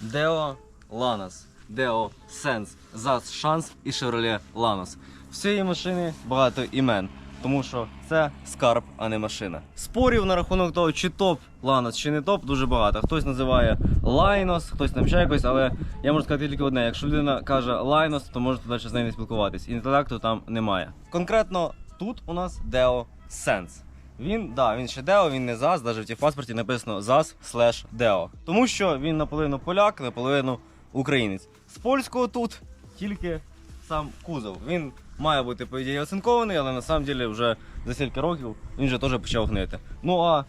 Deo Lanos, Deo Sense, ZAZ Шанс і Chevrolet Lanos. В цієї машини багато імен, тому що це скарб, а не машина. Спорів на рахунок того, чи топ Lanos, чи не топ, дуже багато. Хтось називає Лайнос, хтось там ще якось, але я можу сказати тільки одне: якщо людина каже Лайнос, то можете далі з нею не спілкуватись. Інтелекту там немає. Конкретно тут у нас Deo Sense. Він, да, він ще Део, він не ЗАЗ, навіть в техпаспорті написано ЗАЗ слеш Део. Тому що він наполовину поляк, наполовину українець. З польського тут тільки сам кузов. Він має бути, по ідеї, оцинкований, але на вже за стільки років він вже теж почав гнити. Ну а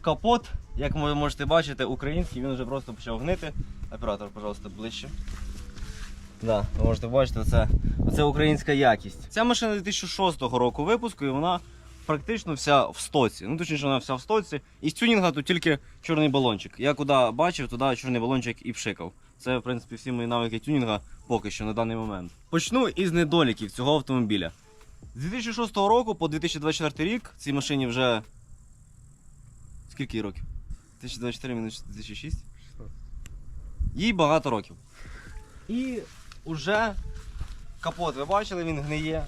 капот, як ви можете бачити, український, він вже просто почав гнити. Оператор, пожалуйста, ближче. Да, ви можете бачити, це, це українська якість. Ця машина 2006 року випуску, і вона практично вся в стоці. Ну, точніше, вона вся в стоці. І з тюнінга тут тільки чорний балончик. Я куди бачив, туди чорний балончик і пшикав. Це, в принципі, всі мої навики тюнінга поки що на даний момент. Почну із недоліків цього автомобіля. З 2006 року по 2024 рік цій машині вже. Скільки років? 2024 мінус 2006? Їй багато років. І вже капот, ви бачили, він гниє.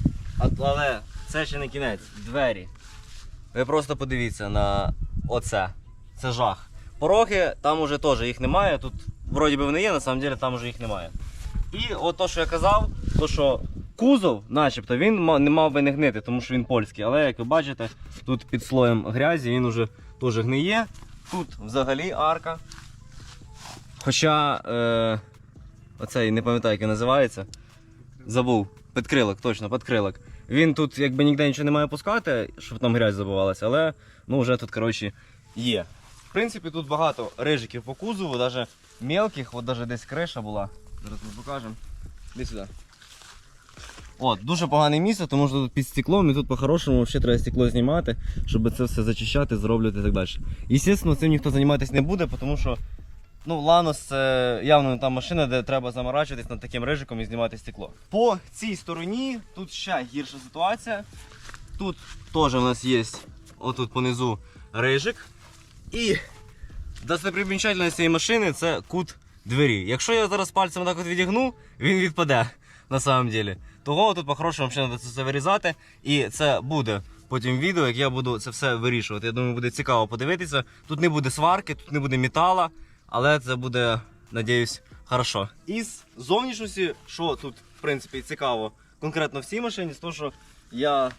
Але це ще не кінець. Двері. Ви просто подивіться на оце. Це жах. Пороги там уже теж їх немає. Тут вроді би вони є, на самом деле там уже їх немає. І от то, що я казав, то що кузов, начебто, він не мав би не гнити, тому що він польський. Але як ви бачите, тут під слоєм грязі він уже теж гниє. Тут взагалі арка. Хоча е, оцей не пам'ятаю, як він називається. Забув. Підкрилок, точно, підкрилок. Він тут якби ніде нічого не має пускати, щоб там грязь забивалася, але ну вже тут, коротше, є. В принципі, тут багато рижиків по кузову, навіть мелких, от навіть десь криша була. Зараз ми покажемо. Іди сюди. От, дуже погане місце, тому що тут під стеклом і тут по-хорошому взагалі треба стекло знімати, щоб це все зачищати, зроблювати і так далі. І, Звісно, цим ніхто займатися не буде, тому що ну, Ланос це явно не та машина, де треба заморачуватись над таким рижиком і знімати стекло. По цій стороні тут ще гірша ситуація. Тут теж у нас є отут понизу рижик. І достопримічательність цієї машини це кут двері. Якщо я зараз пальцем так от відігну, він відпаде на самом деле. Того тут по-хорошому ще треба це вирізати. І це буде потім відео, як я буду це все вирішувати. Я думаю, буде цікаво подивитися. Тут не буде сварки, тут не буде метала, але це буде, надіюсь, хорошо. Із зовнішності, що тут, в принципі, цікаво, конкретно в цій машині, з того, що я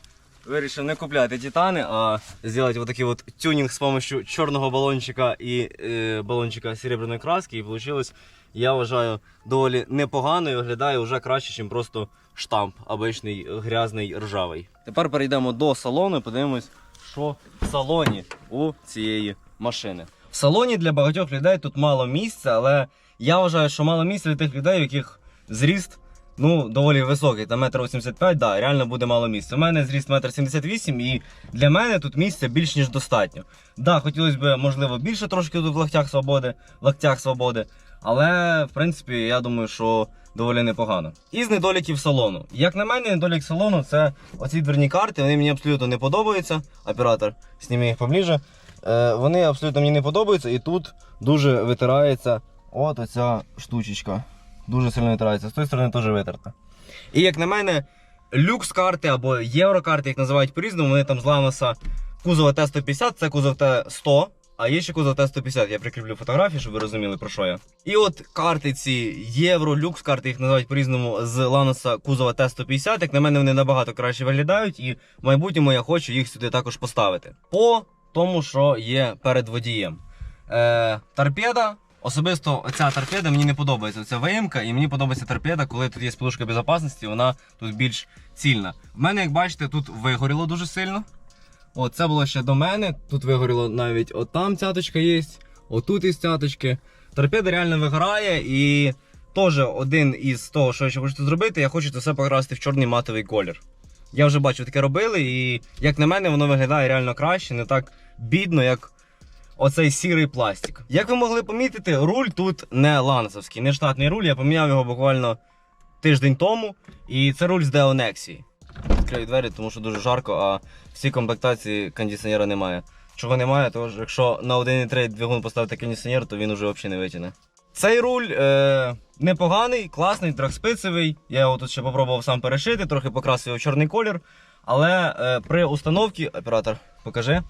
вирішив не купляти титани, а зробити вот такий тюнінг з допомогою чорного балончика і е, балончика серебряної краски. І вийшло, я вважаю, доволі непогано і виглядає вже краще, ніж просто штамп, обичний грязний ржавий. Тепер перейдемо до салону подивимось, що в салоні у цієї машини. Салоні для багатьох людей тут мало місця, але я вважаю, що мало місця для тих людей, у яких зріст ну, доволі високий, там метр 85, да, реально буде мало місця. У мене зріст метр 78 і для мене тут місця більш ніж достатньо. Да, хотілося б, можливо, більше трошки тут в локтях свободи, локтях свободи. Але, в принципі, я думаю, що доволі непогано. Із недоліків салону. Як на мене, недолік салону це оці дверні карти, вони мені абсолютно не подобаються. Оператор, зніми їх поближе. Е, вони абсолютно мені не подобаються, і тут дуже витирається от оця штучечка. Дуже сильно витирається. З тої сторони теж витерта. І як на мене, люкс карти або єврокарти, їх називають по-різному, вони там з Ланоса кузова Т-150, це кузов Т-100. А є ще кузов Т-150, я прикріплю фотографії, щоб ви розуміли про що я. І от карти ці євро, люкс карти, їх називають по-різному з Ланоса кузова Т-150. Як на мене, вони набагато краще виглядають, і в майбутньому я хочу їх сюди також поставити. По тому, що є перед водієм. Е, торпеда. Особисто ця торпеда мені не подобається. Ця виїмка, і мені подобається торпеда, коли тут є подушка безпечності, вона тут більш цільна. В мене, як бачите, тут вигоріло дуже сильно. От, це було ще до мене. Тут вигоріло навіть от там цяточка є, отут є цяточки. Торпеда реально вигорає і теж один із того, що я ще хочу зробити, я хочу це все покрасити в чорний матовий колір. Я вже бачив, таке робили, і як на мене, воно виглядає реально краще, не так бідно, як оцей сірий пластик. Як ви могли помітити, руль тут не лансовський, не штатний руль. Я поміняв його буквально тиждень тому. І це руль з Деонексії. Відкрию двері, тому що дуже жарко, а в цій комплектації кондиціонера немає. Чого немає, тому якщо на 1.3 двигун поставити кондиціонер, то він уже взагалі не витягне. Цей руль е, непоганий, класний, трьохспицевий. Я його тут ще попробував сам перешити, трохи покрасив його в чорний колір. Але е, при установці, оператор, покажи.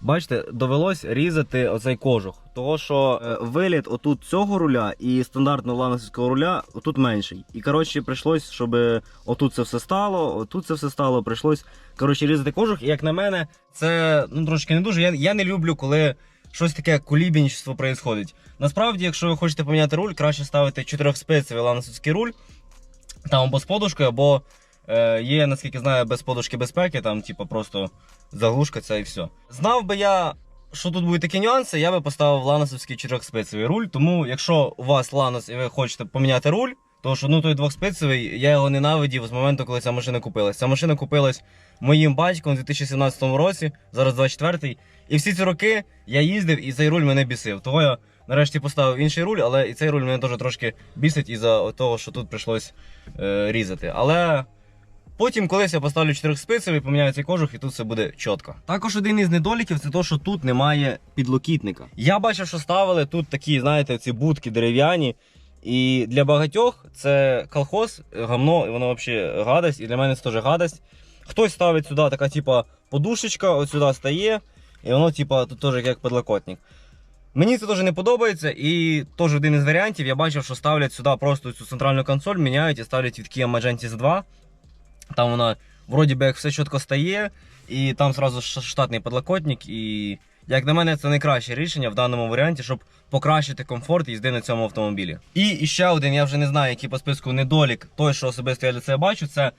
Бачите, довелось різати оцей кожух. Того, що е, виліт отут цього руля і стандартного ланосівського руля отут менший. І коротше, прийшлось, щоб отут це все стало, отут це все стало, прийшлось коротше, різати кожух. І як на мене, це ну, трошки не дуже. Я, я не люблю, коли щось таке кулібінчество відбувається. Насправді, якщо ви хочете поміняти руль, краще ставити чотирьохспицевий ланосовський руль, там або з подушкою, або е, є, наскільки знаю, без подушки безпеки, там, типу, просто заглушка ця і все. Знав би я, що тут будуть такі нюанси, я би поставив ланосовський чотирьохспицевий руль. Тому, якщо у вас ланос і ви хочете поміняти руль, то що ну той двохспицевий, я його ненавидів з моменту, коли ця машина купилась. Ця машина купилась моїм батьком у 2017 році, зараз 24-й. І всі ці роки я їздив і цей руль мене бісив. Того я нарешті поставив інший руль, але і цей руль мене теж трошки бісить із-за того, що тут прийшлось е, різати. Але потім колись я поставлю чотирьохспицевий, поміняю цей кожух і тут все буде чітко. Також один із недоліків це те, що тут немає підлокітника. Я бачив, що ставили тут такі, знаєте, ці будки дерев'яні. І для багатьох це колхоз, гамно, і воно взагалі гадость, і для мене це теж гадость. Хтось ставить сюди така, типа, подушечка, от сюди стає, і воно, типа, тут теж як подлокотник. Мені це теж не подобається, і теж один із варіантів, я бачив, що ставлять сюди просто цю центральну консоль, міняють і ставлять від Kia Magentis 2. Там вона вроді би як все чітко стає, і там зразу штатний подлокотник. І як на мене, це найкраще рішення в даному варіанті, щоб покращити комфорт їзди на цьому автомобілі. І, ще один, я вже не знаю, який по списку недолік, той, що особисто я для це бачу, це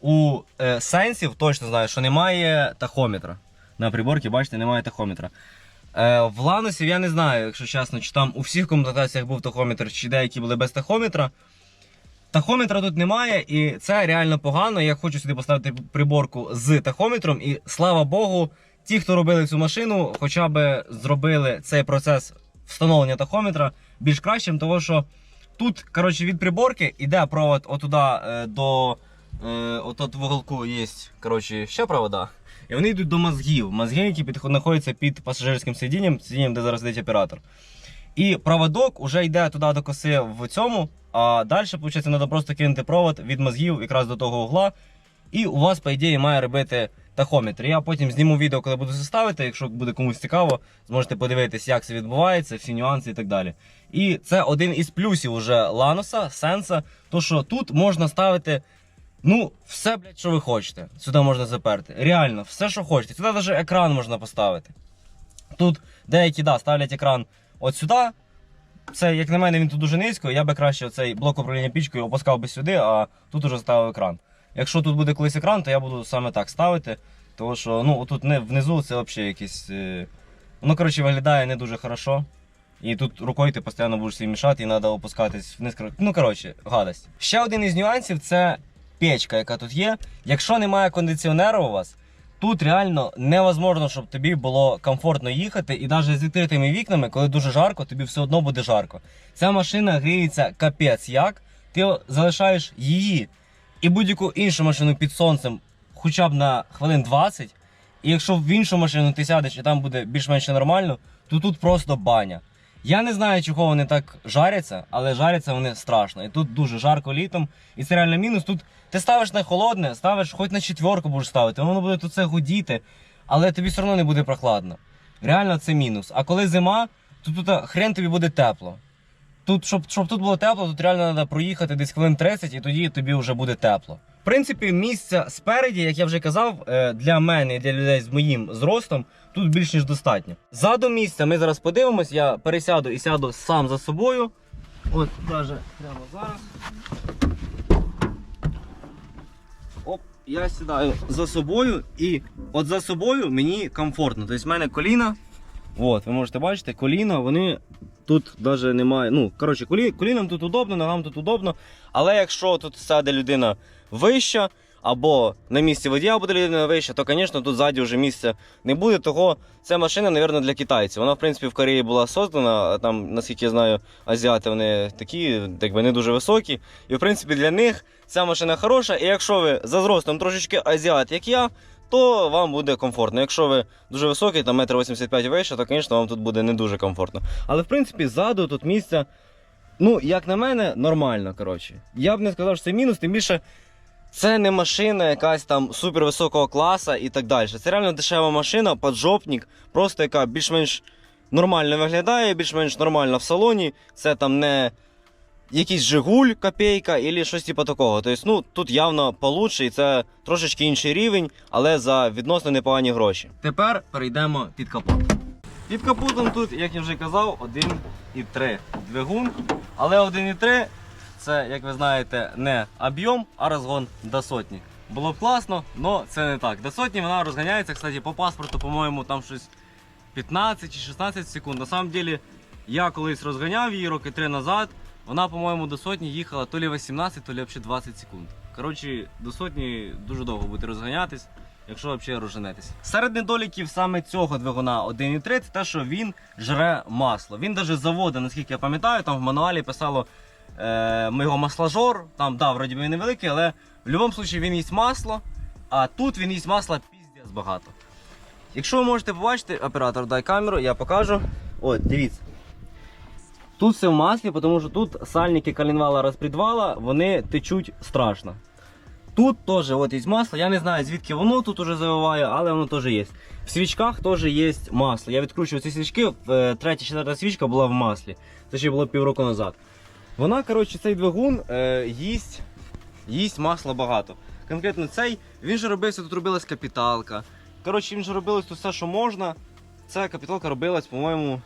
у е, сенсів точно знаю, що немає тахометра. На приборці, бачите, немає тахометра. Е, в Ланосів я не знаю, якщо чесно, чи там у всіх комплектаціях був тахометр, чи деякі були без тахометра. Тахометра тут немає, і це реально погано. Я хочу сюди поставити приборку з тахометром. І слава Богу, ті, хто робили цю машину, хоча б зробили цей процес встановлення тахометра більш кращим, тому що тут, коротше, від приборки йде провод отуда е, до е, отут в уголку є коротше, ще провода. І вони йдуть до мозгів. Мозги, які під, знаходяться під пасажирським сидінням, сидінням, де зараз сидить оператор. І проводок уже йде туди до коси в цьому, а далі, виходить, треба просто кинути провод від мозгів якраз до того угла. І у вас, по ідеї, має робити тахометр. Я потім зніму відео, коли буду це ставити. Якщо буде комусь цікаво, зможете подивитись, як це відбувається, всі нюанси і так далі. І це один із плюсів уже Ланоса, Сенса, то що тут можна ставити. Ну, все, блядь, що ви хочете. Сюди можна заперти. Реально, все, що хочете. Сюди навіть екран можна поставити. Тут деякі да, ставлять екран от сюди. Це, як на мене, він тут дуже низько. Я би краще цей блок управління пічкою опускав би сюди, а тут уже ставив екран. Якщо тут буде колись екран, то я буду саме так ставити. Тому що ну, отут не, внизу це взагалі якийсь. Е... Воно коротше, виглядає не дуже хорошо. І тут рукою ти постійно будеш собі мішати, і треба опускатись вниз. Ну, коротше, гадость. Ще один із нюансів це печка, яка тут є. Якщо немає кондиціонера у вас, тут реально невозможно, щоб тобі було комфортно їхати. І навіть з відкритими вікнами, коли дуже жарко, тобі все одно буде жарко. Ця машина гріється капець як. Ти залишаєш її і будь-яку іншу машину під сонцем хоча б на хвилин 20. І якщо в іншу машину ти сядеш і там буде більш-менш нормально, то тут просто баня. Я не знаю, чого вони так жаряться, але жаряться вони страшно. І тут дуже жарко літом. І це реально мінус. Тут ти ставиш на холодне, ставиш хоч на четверку будеш ставити, воно буде тут це гудіти, але тобі все одно не буде прохладно. Реально це мінус. А коли зима, то тут хрен тобі буде тепло. Тут, щоб, щоб тут було тепло, тут реально треба проїхати десь хвилин 30 і тоді тобі вже буде тепло. Принципі, місця спереді, як я вже казав, е, для мене і для людей з моїм зростом тут більш ніж достатньо. Ззаду місця ми зараз подивимось, я пересяду і сяду сам за собою. От навіть прямо зараз. Оп, я сідаю за собою і от за собою мені комфортно. Тобто в мене коліна. От, ви можете бачити, коліна, вони тут навіть немає. Ну, коротше, колі, колінам тут удобно, ногам тут удобно. Але якщо тут сяде людина вища, або на місці водія буде людина вища, то, звісно, тут ззаді вже місця не буде. Того ця машина, мабуть, для китайців. Вона, в принципі, в Кореї була создана, там, наскільки я знаю, азіати вони такі, якби не дуже високі. І в принципі для них ця машина хороша. І якщо ви за зростом трошечки азіат, як я, то вам буде комфортно. Якщо ви дуже високий, там 1,85 м вище, то, звісно, вам тут буде не дуже комфортно. Але в принципі ззаду тут місця Ну, як на мене, нормально, коротше. Я б не сказав, що це мінус, тим більше. Це не машина якась там супервисокого класу і так далі. Це реально дешева машина, поджопник, просто яка більш-менш нормально виглядає, більш-менш нормально в салоні. Це там не якийсь Жигуль копійка або щось типу такого. Тобто, ну, тут явно получше, і це трошечки інший рівень, але за відносно непогані гроші. Тепер перейдемо під капот. Під капотом тут, як я вже казав, 1,3 двигун, але 1,3 це, як ви знаєте, не об'єм, а розгон до сотні. Було б класно, але це не так. До сотні вона розганяється, кстати, по паспорту, по-моєму, там щось 15 чи 16 секунд. На самом деле, я колись розганяв її роки 3 назад. Вона, по-моєму, до сотні їхала то лі 18, то лі взагалі 20 секунд. Коротше, до сотні дуже довго буде розганятись, якщо взагалі розженетесь. Серед недоліків саме цього двигуна 1.3 це те, що він жре масло. Він навіть заводить, наскільки я пам'ятаю, там в мануалі писало е, його масложор. Там, да, вроді він невеликий, але в будь-якому випадку він їсть масло, а тут він їсть масла піздець багато. Якщо ви можете побачити, оператор, дай камеру, я покажу. От, дивіться. Тут все в маслі, тому що тут сальники коленвала розпредвала, вони течуть страшно. Тут теж от є масло. Я не знаю звідки воно тут уже завиває, але воно теж є. В свічках теж є масло. Я відкручував ці свічки, е, третя, четверта свічка була в маслі. Це ще було півроку назад. Вона, коротше, цей двигун е, їсть, їсть масла багато. Конкретно цей, він же робився, тут робилась капіталка. Коротше, він же робилось тут все, що можна. Ця капіталка робилась, по-моєму,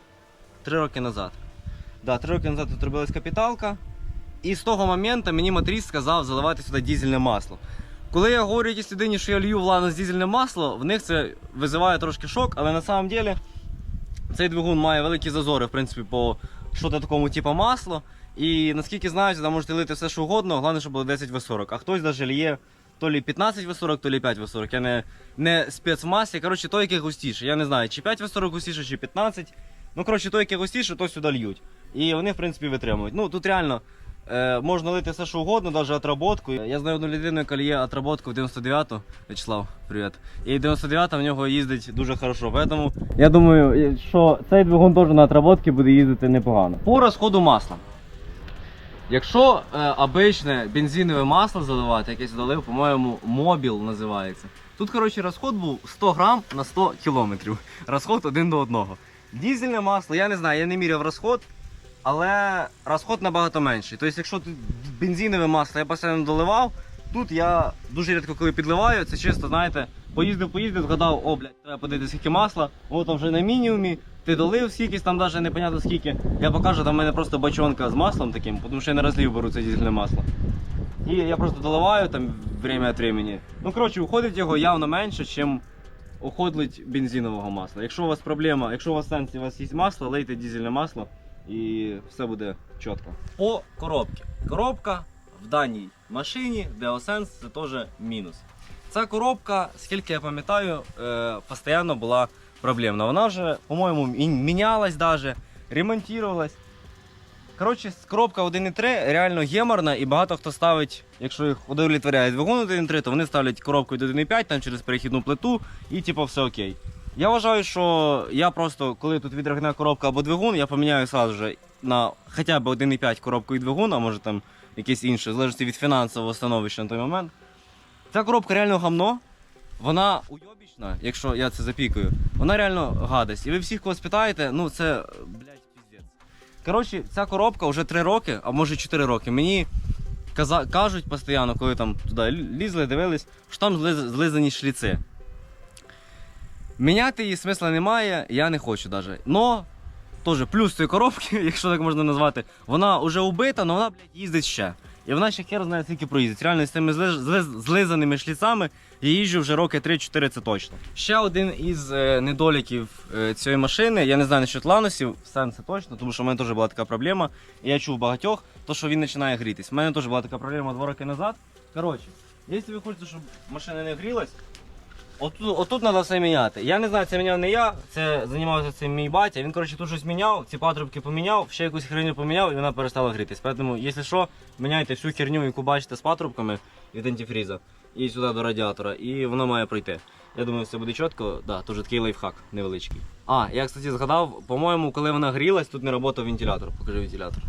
3 роки назад. Да, 3 роки назад тут робилась капіталка. І з того моменту мені моторист сказав заливати сюди дізельне масло. Коли я говорю якійсь людині, що я лью в ланос дізельне масло, в них це визиває трошки шок, але на самом деле цей двигун має великі зазори, в принципі, по що такому типу масло. І наскільки знаю, сюди можете лити все, що угодно, головне, щоб було 10 В40. А хтось навіть лє то лі 15 В40, то лі 5 В40. Я не, не спец в маслі. Коротше, той, який густіше. Я не знаю, чи 5 В40 густіше, чи 15. Ну, коротше, той, який густіше, то сюди льють. І вони, в принципі, витримують. Ну, тут реально е, можна лити все, що угодно, навіть отработку. Я знаю одну людину, яка лє отработку в 99-ту. Вячеслав, привіт. І 99-та в нього їздить дуже хорошо. Поэтому я думаю, що цей двигун теж на отработки буде їздити непогано. По розходу масла. Якщо е, обичне бензинове масло заливати, яке сюди по-моєму, мобіл називається. Тут, коротше, розход був 100 грам на 100 кілометрів. Розход один до одного. Дізельне масло, я не знаю, я не міряв розход, але розход набагато менший. Тобто, якщо тут бензинове масло я постійно доливав, тут я дуже рідко коли підливаю, це чисто, знаєте, поїздив, поїздив, згадав, о, блядь, треба подивитися скільки масла, о, там вже на мінімумі, ти долив скільки, там навіть непонятно скільки. Я покажу, там в мене просто бочонка з маслом таким, тому що я не розлів беру це дізельне масло. І я просто доливаю там время від времени. Ну, коротше, уходить його явно менше, ніж уходить бензинового масла. Якщо у вас проблема, якщо у вас сенсі у вас є масло, лейте дізельне масло і все буде чітко. По коробці. Коробка в даній машині Deosense це теж мінус. Ця коробка, скільки я пам'ятаю, е, постійно була проблемна. Вона вже, по-моєму, мінялась даже, ремонтувалась. Коротше, коробка 1.3 реально геморна і багато хто ставить, якщо їх удовлетворяє двигун 1.3, то вони ставлять коробку 1.5 там через перехідну плиту і типу все окей. Я вважаю, що я просто, коли тут відригне коробка або двигун, я поміняю сразу же на хоча б 1.5 коробку і двигун, а може там якесь інше, в залежності від фінансового становища на той момент. Ця коробка реально гамно. Вона уйобічна, якщо я це запікаю. Вона реально гадость. І ви всіх кого спитаєте, ну це, блядь, піздець. Коротше, ця коробка вже 3 роки, а може 4 роки. Мені каза- кажуть постійно, коли там туди лізли, дивились, що там злиз- злизані шліци. Міняти її смисла немає, я не хочу навіть. Но теж плюс цієї коробки, якщо так можна назвати, вона вже убита, але вона, блядь, їздить ще. І вона ще хер знає, скільки проїздить. Реально з цими зли- зли- злизаними шліцами я їжджу вже роки 3-4, це точно. Ще один із е, недоліків е, цієї машини, я не знаю насчет ланосів, сен це точно, тому що в мене теж була така проблема. І я чув багатьох, то що він починає грітись. У мене теж була така проблема два роки назад. Коротше, якщо ви хочете, щоб машина не грілась, Отут, отут треба все міняти. Я не знаю, це міняв не я, це займався цим мій батя. Він, коротше, тут щось міняв, ці патрубки поміняв, ще якусь херню поміняв і вона перестала грітись. Тому, якщо що, міняйте всю херню, яку бачите з патрубками від антифріза і сюди до радіатора, і воно має пройти. Я думаю, все буде чітко. Да, теж такий лайфхак невеличкий. А, я, кстати, згадав, по-моєму, коли вона грілась, тут не працював вентилятор. Покажи вентилятор.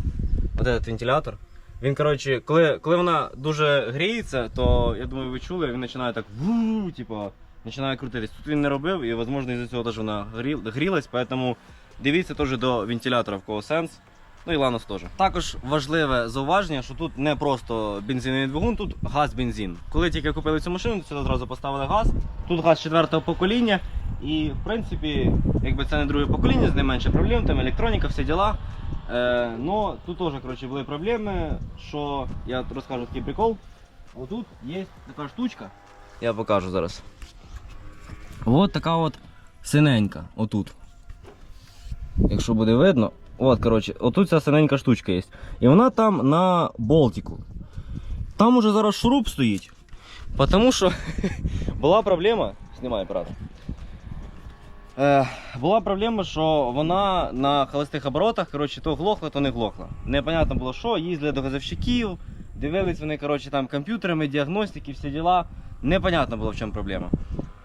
от этот вентилятор. Він, коротше, коли, коли вона дуже гріється, то я думаю, ви чули, він починає так ву, типу, починає крутитись. Тут він не робив, і, можливо, із-за цього теж вона грі, грілась, тому дивіться теж до вентилятора в кого сенс. Ну і Ланос теж. Також важливе зауваження, що тут не просто бензиновий двигун, тут газ-бензин. Коли тільки купили цю машину, то сюди одразу поставили газ. Тут газ четвертого покоління. І в принципі, якби це не друге покоління, з ним менше проблем, там електроніка, всі діла. Е, но тут теж коротше, були проблеми, що я розкажу такий прикол. Отут є така штучка. Я покажу зараз. От така от синенька, отут. Якщо буде видно, от, коротше, отут ця синенька штучка є. І вона там на болтику. Там уже зараз шуруп стоїть. Тому що була проблема. Знімай, брат. Е, була проблема, що вона на холостих оборотах, коротше, то глохла, то не глохла. Непонятно було, що, їздили до газовщиків, дивились вони, коротше, там комп'ютерами, діагностики, всі діла. Непонятно було, в чому проблема.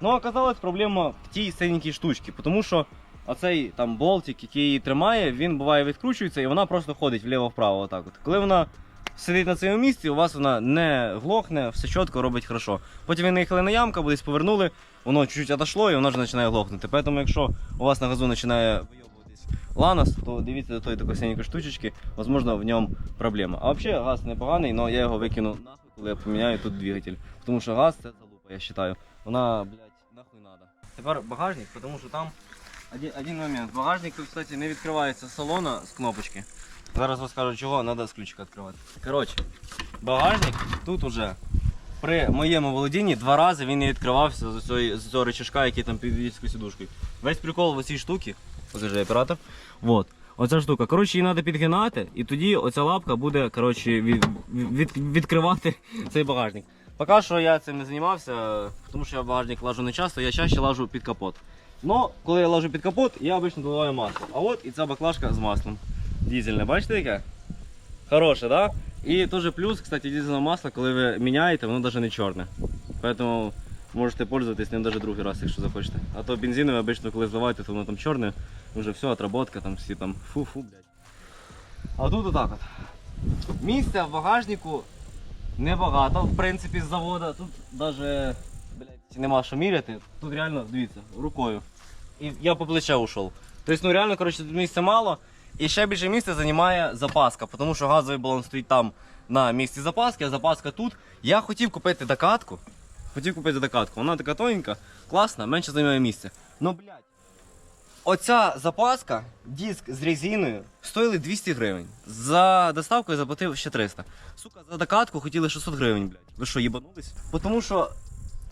Ну, оказалась проблема в тій синенькій штучці, тому що оцей там болтик, який її тримає, він буває відкручується і вона просто ходить вліво-вправо. Отак от. Коли вона сидить на цьому місці, у вас вона не глохне, все чітко робить хорошо. Потім ви наїхали на ямку, або десь повернули, воно чуть-чуть отошло і воно вже починає глохнути. Тому якщо у вас на газу починає ланос, то дивіться до тої такої синенької штучечки, можливо, в ньому проблема. А взагалі газ непоганий, але я його викину нахуй, коли я поміняю тут двигатель. Тому що газ це залупа, я вважаю. Вона, надо. Тепер багажник, тому що там один, один момент. Багажник, кстати, не відкривається з салона з кнопочки. Зараз розкажу чого, треба з ключика відкривати. Коротше, багажник тут уже при моєму володінні два рази він не відкривався з цього, з рычажка, який там під військовою сидушкою. Весь прикол в цій штуці, покажи оператор. Вот. Оця штука. Коротше, її треба підгинати, і тоді оця лапка буде коротше, від, від, відкривати цей багажник. Поки що я цим не займався, тому що я багажник лажу не часто, я чаще лажу під капот. Но коли я ложу під капот, я обично доливаю масло. А от і ця баклажка з маслом. Дізельне, бачите яке? Хороше, да? І теж плюс, кстати, дизельне масло, коли ви міняєте, воно навіть не чорне. Поэтому можете пользуватись ним навіть другий раз, якщо захочете. А то бензинове обично, коли зливаєте, то воно там чорне, вже все, отработка, там всі там фу-фу, блядь. А тут отак от. Місця в багажнику небагато, в принципі, з завода. Тут навіть нема що міряти. Тут реально, дивіться, рукою. І я по плече ушов. Тобто, ну реально, коротше, тут місця мало. І ще більше місця займає запаска, тому що газовий балон стоїть там на місці запаски, а запаска тут. Я хотів купити докатку. Хотів купити докатку. Вона така тоненька, класна, менше займає місця. Ну, блядь. Оця запаска, диск з резиною, стоїли 200 гривень. За доставку я заплатив ще 300. Сука, за докатку хотіли 600 гривень, блядь. Ви що, їбанулись? Тому що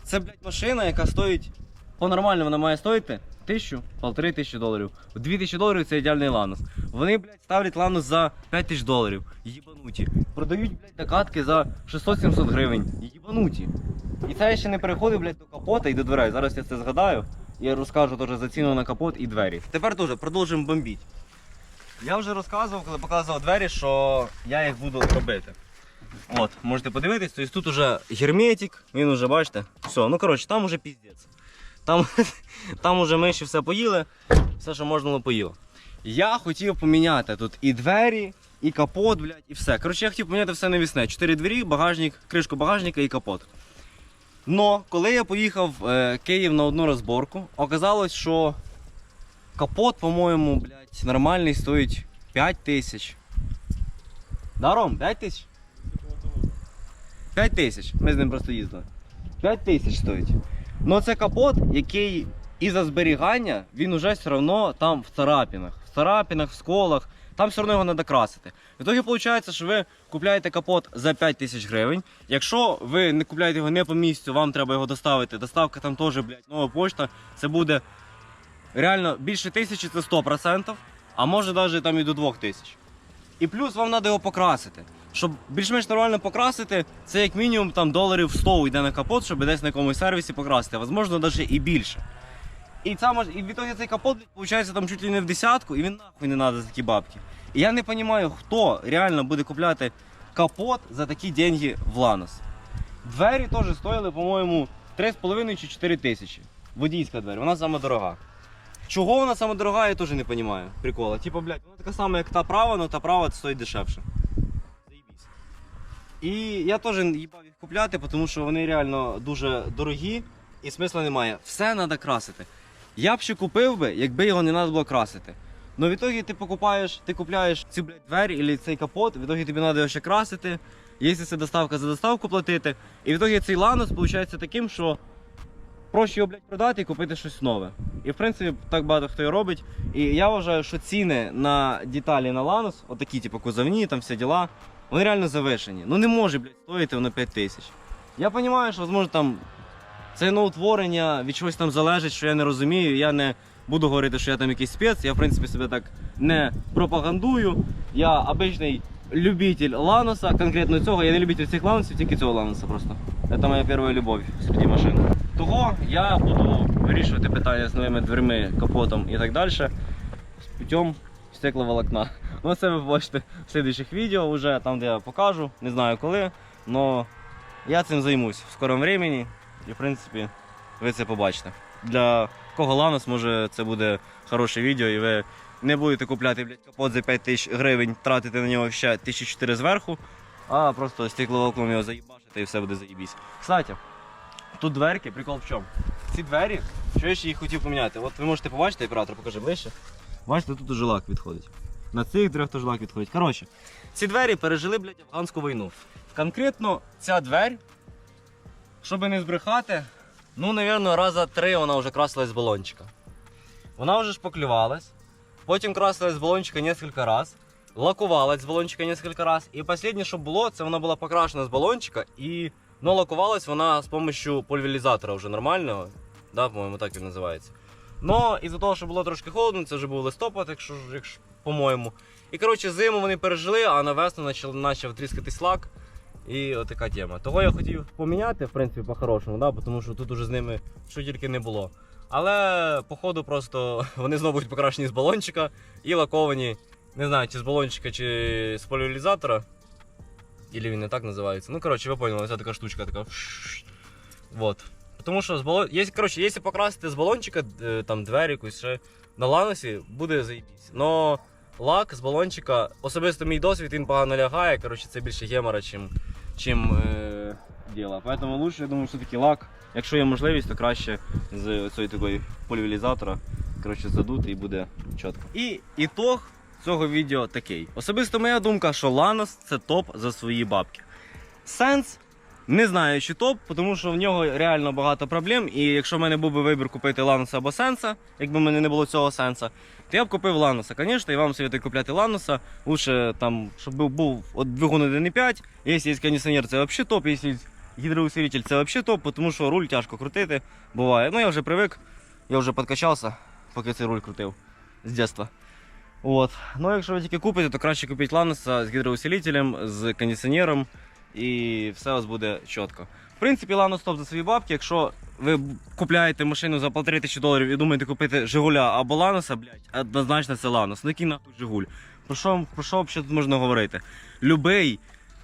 це, блядь, машина, яка стоїть. По-нормальному вона має стоїти тисячу, полтори тисячі доларів. Дві тисячі доларів це ідеальний ланос. Вони, блядь, ставлять ланос за 5 тисяч доларів. Їбануті. Продають, блядь, докатки за 600-700 гривень. Їбануті. І це ще не переходив, блядь, до капота і до дверей. Зараз я це згадаю. Я розкажу теж за ціну на капот і двері. Тепер теж продовжуємо бомбіть. Я вже розказував, коли показував двері, що я їх буду робити. От, можете подивитись, тобто тут уже герметик, він уже, бачите, все, ну коротше, там уже піздець. Там, там уже миші все поїли, все, що можна було поїли. Я хотів поміняти тут і двері, і капот, блядь, і все. Коротше, я хотів поміняти все навісне. Чотири двері, багажник, кришку багажника і капот. Но коли я поїхав в Київ на одну розборку, оказалось, що капот, по-моєму, нормальний стоїть 5 тисяч. Даром, 5 тисяч? 5 тисяч. Ми з ним просто їздили. 5 тисяч стоїть. Ну це капот, який із-за зберігання, він уже все одно там в царапінах. В царапінах, в сколах. Там все одно його треба красити. В ітогі виходить, що ви купляєте капот за 5 тисяч гривень. Якщо ви не купляєте його не по місцю, вам треба його доставити. Доставка там теж, блядь, нова почта. Це буде реально більше тисячі, це 100%, а може навіть там і до 2 тисяч. І плюс вам треба його покрасити. Щоб більш-менш нормально покрасити, це як мінімум там доларів 100 йде на капот, щоб десь на якомусь сервісі покрасити. Можливо, навіть і більше. І, ця, і в ітогі цей капот виходить там чуть ли не в десятку, і він нахуй не треба за такі бабки. І я не розумію, хто реально буде купляти капот за такі деньги в Ланос. Двері теж стоїли, по-моєму, 3,5 чи 4 тисячі. Водійська двері, вона сама дорога. Чого вона сама дорога, я теж не розумію. Прикола. Типа, блядь, вона така сама, як та права, але та права стоїть дешевше. І я теж їбав їх купляти, тому що вони реально дуже дорогі і смисла немає. Все треба красити. Я б ще купив би, якби його не треба було красити. Ну в ітогі ти покупаєш, ти купляєш цю блядь, двері або цей капот, в ітогі тобі треба його ще красити. Якщо це доставка за доставку платити. І в ітогі цей ланос виходить таким, що проще його блядь, продати і купити щось нове. І в принципі так багато хто і робить. І я вважаю, що ціни на деталі на ланос, отакі, типу кузовні, там всі діла, вони реально завишені. Ну не може, блядь, стоїти воно 5 тисяч. Я розумію, що, можливо, там це ноутворення від чогось там залежить, що я не розумію. Я не буду говорити, що я там якийсь спец. Я, в принципі, себе так не пропагандую. Я обичний любитель ланоса, конкретно цього. Я не любитель цих ланосів, тільки цього ланоса просто. Це моя перша любов серед машин. Того я буду вирішувати питання з новими дверми, капотом і так далі. З путем стекловолокна. Ну це ви побачите в слідуючих відео вже, там де я покажу, не знаю коли, але я цим займусь в скорому времени. І в принципі ви це побачите. Для кого ланос, може це буде хороше відео, і ви не будете купляти блядь, капот за 5 тисяч гривень, тратити на нього ще 1004 зверху, а просто стекловолокном його заїбашити і все буде заїбісь. Кстати, тут дверки, прикол в чому? Ці двері, що я ще їх хотів поміняти. От ви можете побачити, оператор покажи ближче. Бачите, тут уже лак відходить. На цих дверях теж лак відходить. Коротше, ці двері пережили, блядь, афганську війну. Конкретно ця двері, щоб не збрехати, ну, напевно, раза три вона вже красилась з балончика. Вона вже шпаклювалась, потім красилась з балончика кілька разів, лакувалась з балончика кілька разів. І останнє, що було, це вона була покрашена з балончика і ну, лакувалась вона з допомогою пульверізатора вже нормального. Да, по-моєму, так він називається. Но із-за того, що було трошки холодно, це вже був листопад, якщо, якщо по-моєму. І коротше, зиму вони пережили, а на весну почав тріскатись лак. І от така тема. Того я хотів поміняти, в принципі, по-хорошому, да? тому що тут уже з ними що тільки не було. Але, походу, просто вони знову будуть покрашені з балончика і лаковані, не знаю, чи з балончика, чи з поляризатора. Ілі він не так називається. Ну, коротше, ви поняли, ця така штучка така. Вот. Тому що з балон... Є, коротше, якщо покрасити з балончика е, там двері якусь ще на ланосі, буде заїбісь. Но лак з балончика, особисто мій досвід, він погано лягає. Коротше, це більше гемора, чим, чим е, діло. Поэтому лучше, я думаю, все-таки лак. Якщо є можливість, то краще з цієї такої полівілізатора коротше, задути і буде чітко. І ітог цього відео такий. Особисто моя думка, що Ланос це топ за свої бабки. Сенс не знаю, чи топ, тому що в нього реально багато проблем. І якщо в мене був би вибір купити Ланоса або Сенса, якби в мене не було цього сенса, то я б купив Ланоса. Звісно, і вам советую купляти Ланоса. Лучше там, щоб був, був от двигун 1.5. Якщо є кондиціонер, це взагалі топ. Якщо є гідроусилитель, це взагалі топ, тому що руль тяжко крутити. Буває. Ну я вже привик, я вже підкачався, поки цей руль крутив з дитинства. От. Ну, якщо ви тільки купите, то краще купіть Ланоса з гідроусилителем, з кондиціонером, і все у вас буде чітко. В принципі, Ланос топ за свої бабки. Якщо ви купляєте машину за 1,5 тисячі доларів і думаєте купити Жигуля або Ланоса, блядь, однозначно це Ланос. Ну який нахуй Жигуль? Про що, про що тут можна говорити? Любий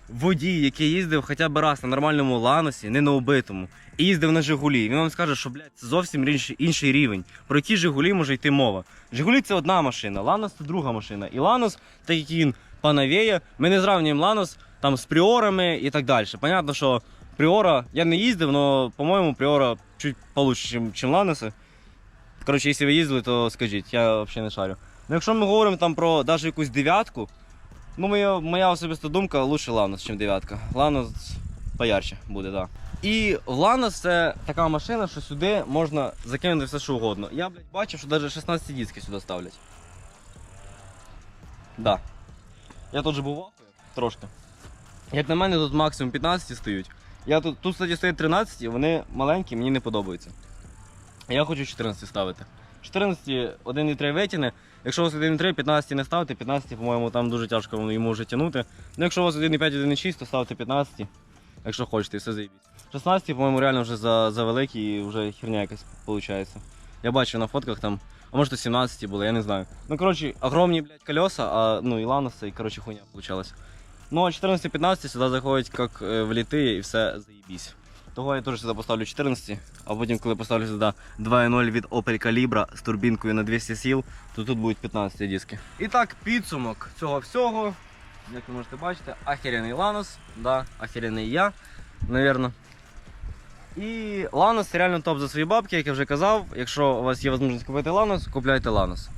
водій, який їздив хоча б раз на нормальному Ланосі, не на убитому, і їздив на Жигулі, він вам скаже, що блядь, це зовсім інший, інший рівень. Про які Жигулі може йти мова. Жигулі це одна машина, Ланос це друга машина. І Ланос, так як він пановіє, ми не зрівнюємо Ланос там з пріорами і так далі. Понятно, що Пріора я не їздив, але, по-моєму, Пріора чуть получше, ніж Ланоси. Коротше, якщо ви їздили, то скажіть, я взагалі не шарю. Ну, якщо ми говоримо там про навіть якусь дев'ятку, ну моя, моя особиста думка лучше Ланос, ніж дев'ятка. Ланос поярче буде, так. Да. І Ланос це така машина, що сюди можна закинути все, що угодно. Я, блядь, бачив, що навіть 16 диски сюди ставлять. Да. Я тут же був трошки. Як на мене, тут максимум 15 стоять. Я тут, тут, кстати, стоять 13, вони маленькі, мені не подобаються. Я хочу 14 ставити. 14 1,3 витягне. Якщо у вас 1,3, 15 не ставте, 15, по-моєму, там дуже тяжко йому вже тягнути. Ну, якщо у вас 1,5, 1,6, то ставте 15, якщо хочете, і все заїбіть. 16, по-моєму, реально вже за, за великі і вже херня якась виходить. Я бачу на фотках там, а може то 17 було, я не знаю. Ну, коротше, огромні, блядь, колеса, а ну і ланоси, і коротше хуйня получалась. Ну, а 14-15 сюди заходять як е, вліти і все заїбісь. Того я теж сюди поставлю 14, а потім, коли поставлю сюди 2.0 від Opel Calibra з турбінкою на 200 сіл, то тут будуть 15 диски. І так, підсумок цього всього. як ви можете бачити, ахеренний Ланос, да, ахеренний я, навірно. І Ланос реально топ за свої бабки, як я вже казав. Якщо у вас є можливість купити Ланос, купляйте Ланос.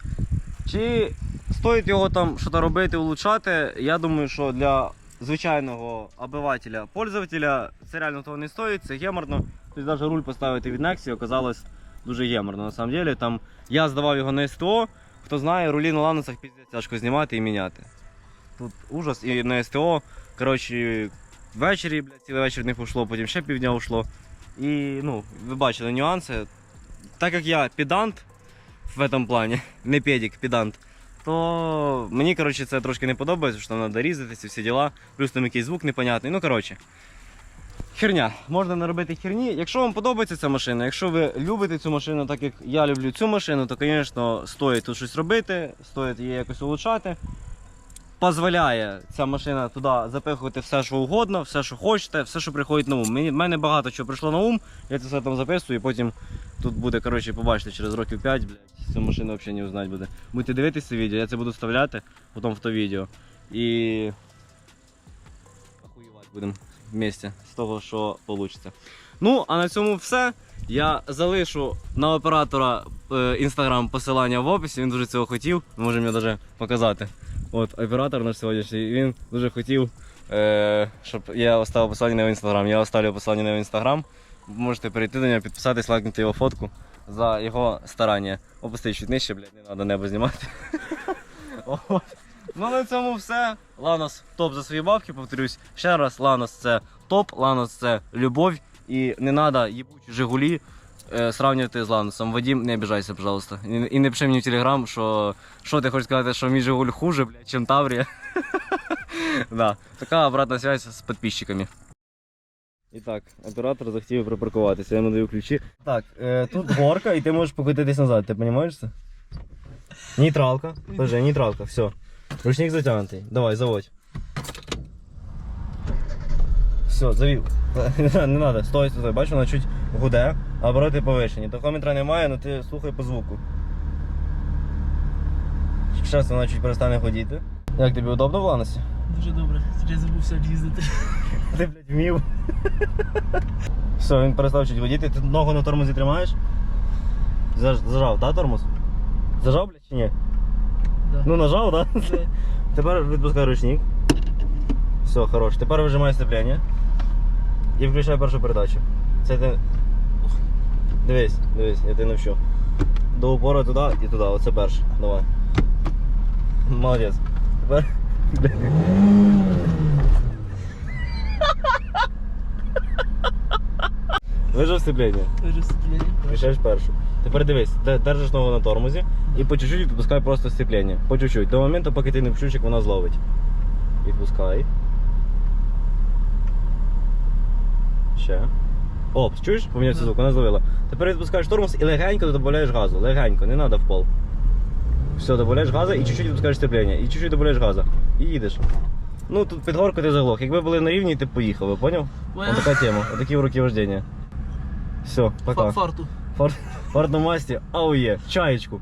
Чи стоїть його там щось робити, улучшати? Я думаю, що для звичайного обивателя, пользователя це реально того не стоїть, це геморно. Тобто навіть руль поставити від Nexi оказалось дуже геморно. На самом деле, там я здавав його на СТО. Хто знає, рулі на ланосах піздець тяжко знімати і міняти. Тут ужас і на СТО. Коротше, ввечері, блядь, цілий вечір не пішло, потім ще півдня ушло. І ну, ви бачили нюанси. Так як я педант в этом плані, не педик, педант, то мені коротше, це трошки не подобається, що там треба різати ці всі діла, плюс там якийсь звук непонятний. Ну, коротше. Херня, можна не робити херні. Якщо вам подобається ця машина, якщо ви любите цю машину, так як я люблю цю машину, то, звісно, стоїть тут щось робити, стоїть її якось улучшати. Позволяє ця машина туди запихувати все, що угодно, все, що хочете, все, що приходить на ум. Мені, в мене багато чого прийшло на ум, я це все там записую, і потім тут буде, коротше, побачите, через років 5, блядь, цю машину взагалі не узнать буде. Будете дивитися відео, я це буду вставляти потім в то відео. І охуєвати будемо вместе з того, що вийде. Ну, а на цьому все. Я залишу на оператора інстаграм посилання в описі. Він дуже цього хотів. Можемо його навіть показати. От оператор наш сьогоднішній, він дуже хотів, е, щоб я оставив посилання на його інстаграм. Я оставлю посилання на його інстаграм. Можете перейти до нього, підписатись, лайкнути його фотку за його старання. Опусти чуть нижче, блядь, не треба небо знімати. Ну на цьому все. Ланос топ за свої бабки, повторюсь. Ще раз, Ланос це топ, Ланос це любов. І не треба їбучі Жигулі сравнювати з Ланосом. Вадим, не обіжайся, пожалуйста. І, і не пиши мені в телеграм, що, що ти хочеш сказати, що мій Жигуль хуже, блядь, чим Таврія. да. Така обратна связь з підписчиками. І так, оператор захотів припаркуватися, я йому даю ключі. Так, е, тут горка, і ти можеш покотитись назад, ти розумієш це? Нейтралка. Подожди, нейтралка, все. Ручник затягнутий. Давай, заводь. Все, завів. Не треба, стой, стой, бачиш, вона чуть гуде, а обороти повишені. Тахометра немає, але ти слухай по звуку. Зараз вона чуть перестане ходіти. Як тобі удобно в ланосі? Дуже добре. Я забувся їздити. Ти, блядь, вмів. Все, він перестав чуть водіти. Ти ногу на тормозі тримаєш? Заж- Зажав, так, тормоз? Зажав, блядь, чи ні? Да. Ну, нажав, так? Да. Тепер відпускай ручник. Все, хорош. Тепер вижимай сцеплення. І включай першу передачу. Це ти. Дивись, дивись, я тебе навчу. До упору туди і туди, оце перше. Давай. Молодець. Тепер. Вижав сцеплення. Дуже сцеплення. Включаєш першу. Тепер дивись, держиш ногу на тормозі і по чуть-чуть відпускай просто сцеплення. По чуть-чуть. До моменту, поки ти не почуєш, як вона зловить. Відпускай. Ще. О, чуєш? Помінявся Да. звук, вона зловила. Тепер відпускаєш тормоз і легенько додаєш газу. Легенько, не треба в пол. Все, додаєш газу і чуть-чуть відпускаєш сцеплення. І чуть-чуть додаєш газу. І їдеш. Ну тут під горку ти заглох. Якби були на рівні, ти б поїхав, ви поняв? Поняв. Ось така тема. Отакі уроки вождення. Все, пока. Фа- Фарту. Фар... Фарт на масті, аує, чаєчку.